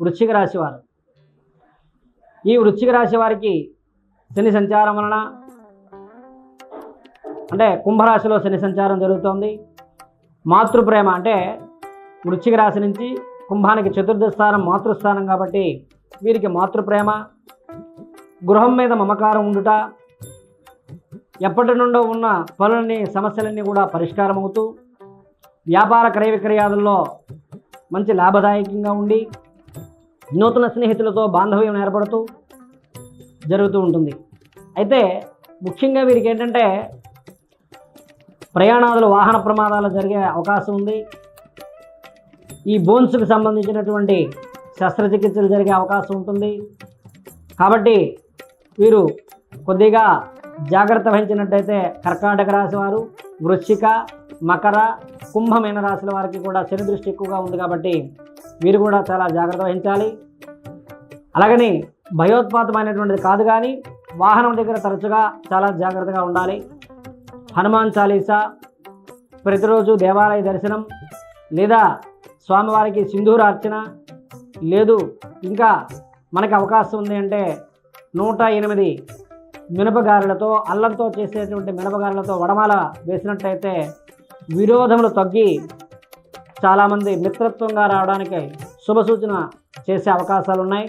వృశ్చిక రాశి వారు. ఈ వృశ్చిక రాశి వారికి శని సంచారం వలన అంటే కుంభరాశిలో శని సంచారం జరుగుతోంది. మాతృప్రేమ అంటే వృశ్చిక రాశి నుంచి కుంభానికి చతుర్థ స్థానం మాతృస్థానం కాబట్టి వీరికి మాతృప్రేమ. గృహం మీద మమకారం ఉండుట ఎప్పటి నుండో ఉన్న పనులన్నీ సమస్యలన్నీ కూడా పరిష్కారం అవుతూ వ్యాపార క్రయ విక్రయాదుల్లో మంచి లాభదాయకంగా ఉండి నూతన స్నేహితులతో బాంధవ్యం ఏర్పడుతూ జరుగుతూ ఉంటుంది. అయితే ముఖ్యంగా వీరికి ఏంటంటే ప్రయాణాదులు వాహన ప్రమాదాలు జరిగే అవకాశం ఉంది. ఈ బోన్స్కి సంబంధించినటువంటి శస్త్రచికిత్సలు జరిగే అవకాశం ఉంటుంది. కాబట్టి వీరు కొద్దిగా జాగ్రత్త వహించినట్టయితే కర్కాటక రాశి వారు వృశ్చిక మకర కుంభమైన రాశుల వారికి కూడా శని దృష్టి ఎక్కువగా ఉంది కాబట్టి వీరు కూడా చాలా జాగ్రత్త వహించాలి. అలాగని భయోత్పాతమైనటువంటిది కాదు కానీ వాహనం దగ్గర తరచుగా చాలా జాగ్రత్తగా ఉండాలి. హనుమాన్ చాలీసా ప్రతిరోజు దేవాలయ దర్శనం లేదా స్వామివారికి సింధూర అర్చన లేదు. ఇంకా మనకి అవకాశం ఉంది అంటే నూట ఎనిమిది మినపగారెలతో అల్లంతో చేసేటువంటి మినపగారెలతో వడమాల వేసినట్టయితే విరోధములు తగ్గి చాలామంది మిత్రత్వంగా రావడానికి శుభ సూచన చేసే అవకాశాలు ఉన్నాయి